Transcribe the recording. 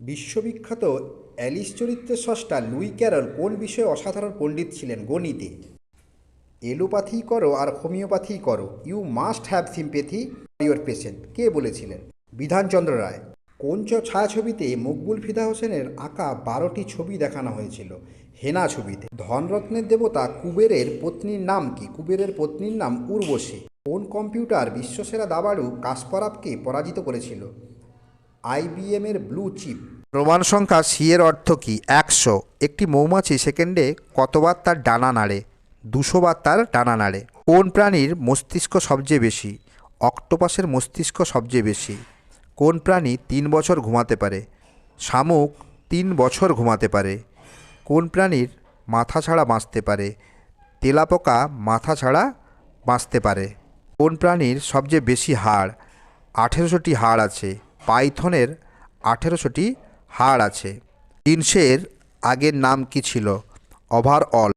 বিশ্ববিখ্যাত অ্যালিস চরিত্রের স্রষ্টা লুই ক্যারল কোন বিষয়ে অসাধারণ পণ্ডিত ছিলেন গণিতে? এলোপ্যাথি করো আর হোমিওপ্যাথি করো। You must have sympathy your patient. কে বলেছিলেন? বিধানচন্দ্র রায়। কোন ছায়াছবিতে মকবুল ফিদা হোসেনের আঁকা বারোটি ছবি দেখানো হয়েছিল? হেনা ছবিতে। ধনরত্নের দেবতা কুবেরের পত্নীর নাম কি? কুবেরের পত্নীর নাম উর্বশী। কোন কম্পিউটার বিশ্বসেরা দাবাড়ু কাসপারাবকে পরাজিত করেছিল? আইবিএম এর ব্লু চিপ। প্রমাণ সংখ্যা সি এর অর্থ কি? একশো। একটি মৌমাছি সেকেন্ডে কতবার তার ডানা নাড়ে? দুশো বার তার ডানা নাড়ে। কোন প্রাণীর মস্তিষ্ক সবচেয়ে বেশি? অক্টোপাসের মস্তিষ্ক সবচেয়ে বেশি। কোন প্রাণী তিন বছর ঘুমাতে পারে? শামুক তিন বছর ঘুমাতে পারে। কোন প্রাণীর মাথা ছাড়া বাঁচতে পারে? তেলাপোকা মাথা ছাড়া বাঁচতে পারে। কোন প্রাণীর সবচেয়ে বেশি হাড়? আঠেরোশোটি হাড় আছে। পাইথনের আঠেরোশোটি হাড় আছে। জিনসের আগের নাম কি ছিল? ওভারঅল